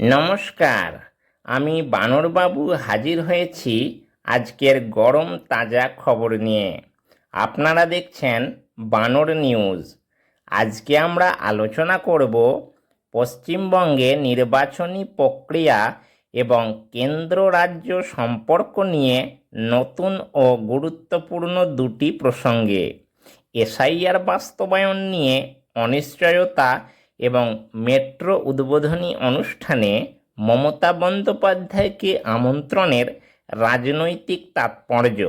নমস্কার, আমি বানরবাবু হাজির হয়েছি আজকের গরম তাজা খবর নিয়ে। আপনারা দেখছেন বানর নিউজ। আজকে আমরা আলোচনা করব পশ্চিমবঙ্গে নির্বাচনী প্রক্রিয়া এবং কেন্দ্র রাজ্য সম্পর্ক নিয়ে নতুন ও গুরুত্বপূর্ণ দুটি প্রসঙ্গে। এসআইআর বাস্তবায়ন নিয়ে অনিশ্চয়তা এবং মেট্রো উদ্বোধনী অনুষ্ঠানে মমতা বন্দ্যোপাধ্যায়কে আমন্ত্রণের রাজনৈতিক তাৎপর্য।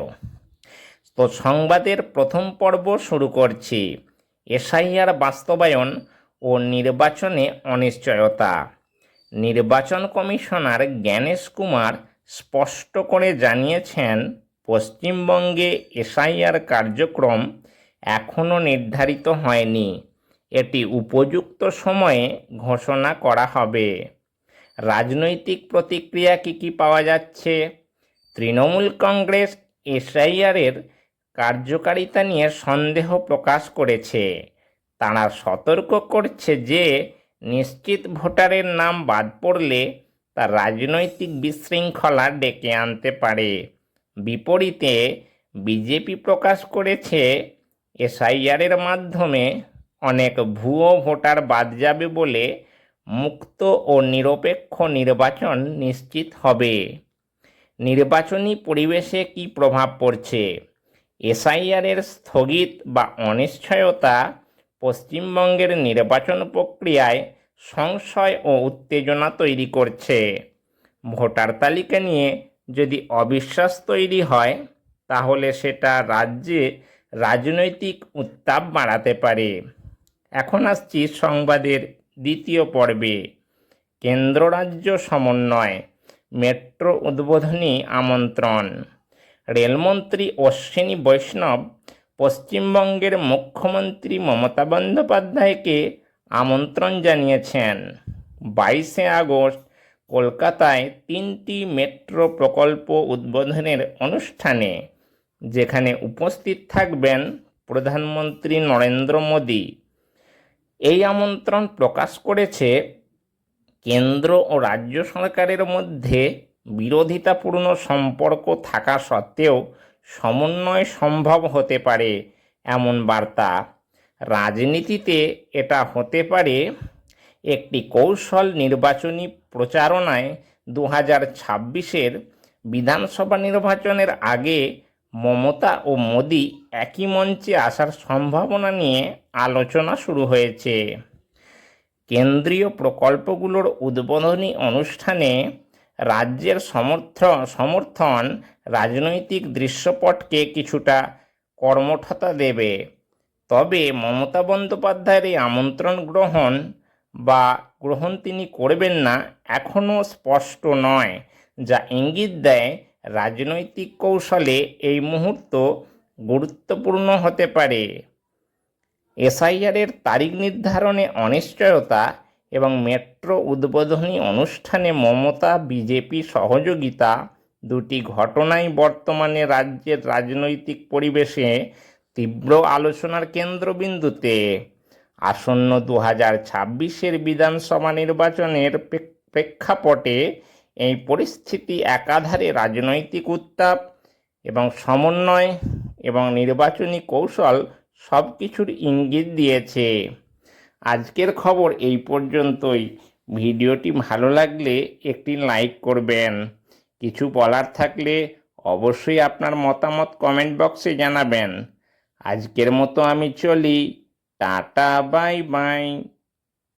তো সংবাদের প্রথম পর্ব শুরু করছি। এসআইআর বাস্তবায়ন ও নির্বাচনে অনিশ্চয়তা। নির্বাচন কমিশনার জ্ঞানেশ কুমার স্পষ্ট করে জানিয়েছেন, পশ্চিমবঙ্গে এসআইআর কার্যক্রম এখনও নির্ধারিত হয়নি। এটি উপযুক্ত সময়ে ঘোষণা করা হবে। রাজনৈতিক প্রতিক্রিয়া কী কী পাওয়া যাচ্ছে? তৃণমূল কংগ্রেস এসআইআরের কার্যকারিতা নিয়ে সন্দেহ প্রকাশ করেছে। তারা সতর্ক করছে যে, নিশ্চিত ভোটারের নাম বাদ পড়লে তা রাজনৈতিক বিশৃঙ্খলা ডেকে আনতে পারে। বিপরীতে, বিজেপি প্রকাশ করেছে এসআইআরের মাধ্যমে অনেক ভুয়ো ভোটার বাদ যাবে বলে মুক্ত ও নিরপেক্ষ নির্বাচন নিশ্চিত হবে। নির্বাচনী পরিবেশে কি প্রভাব পড়ছে? এসআইআরের স্থগিত বা অনিশ্চয়তা পশ্চিমবঙ্গের নির্বাচন প্রক্রিয়ায় সংশয় ও উত্তেজনা তৈরি করছে। ভোটার তালিকা নিয়ে যদি অবিশ্বাস তৈরি হয়, তাহলে সেটা রাজ্যে রাজনৈতিক উত্তাপ বাড়াতে পারে। এখন আসছি সংবাদের দ্বিতীয় পর্বে। কেন্দ্র রাজ্য সমন্বয়, মেট্রো উদ্বোধনী আমন্ত্রণ। রেলমন্ত্রী অশ্বিনী বৈষ্ণব পশ্চিমবঙ্গের মুখ্যমন্ত্রী মমতা বন্দ্যোপাধ্যায়কে আমন্ত্রণ জানিয়েছেন। বাইশে আগস্ট কলকাতায় তিনটি মেট্রো প্রকল্প উদ্বোধনের অনুষ্ঠানে, যেখানে উপস্থিত থাকবেন প্রধানমন্ত্রী নরেন্দ্র মোদী। এই আমন্ত্রণ প্রকাশ করেছে কেন্দ্র ও রাজ্য সরকারের মধ্যে বিরোধিতাপূর্ণ সম্পর্ক থাকা সত্ত্বেও সমন্বয় সম্ভব হতে পারে এমন বার্তা। রাজনীতিতে এটা হতে পারে একটি কৌশল নির্বাচনী প্রচারণায় দু হাজার ছাব্বিশের বিধানসভা নির্বাচনের আগে মমতা ও মোদি একই মঞ্চে আসার সম্ভাবনা নিয়ে আলোচনা শুরু হয়েছে। কেন্দ্রীয় প্রকল্পগুলোর উদ্বোধনী অনুষ্ঠানে রাজ্যের সমর্থন সমর্থন রাজনৈতিক দৃশ্যপটকে কিছুটা কর্মঠতা দেবে। তবে মমতা বন্দ্যোপাধ্যায়ের এই আমন্ত্রণ গ্রহণ বা গ্রহণ তিনি করবেন না এখনও স্পষ্ট নয়, যা ইঙ্গিত দেয় রাজনৈতিক কৌশলে এই মুহূর্ত গুরুত্বপূর্ণ হতে পারে। এসআইআরের তারিখ নির্ধারণে অনিশ্চয়তা এবং মেট্রো উদ্বোধনী অনুষ্ঠানে মমতা, বিজেপি সহযোগিতা দুটি ঘটনাই বর্তমানে রাজ্যের রাজনৈতিক পরিবেশে তীব্র আলোচনার কেন্দ্রবিন্দুতে। আসন্ন দু হাজার ছাব্বিশের বিধানসভা নির্বাচনের প্রেক্ষাপটে এই পরিস্থিতি একাধারে রাজনৈতিক উত্তাপ এবং সমন্বয় এবং নির্বাচনী কৌশল সব কিছুর ইঙ্গিত দিয়েছে। আজকের খবর এই পর্যন্তই। ভিডিওটি ভালো লাগলে একটি লাইক করবেন। কিছু বলার থাকলে অবশ্যই আপনার মতামত কমেন্ট বক্সে জানাবেন। আজকের মতো আমি চলি। Tata, bye bye.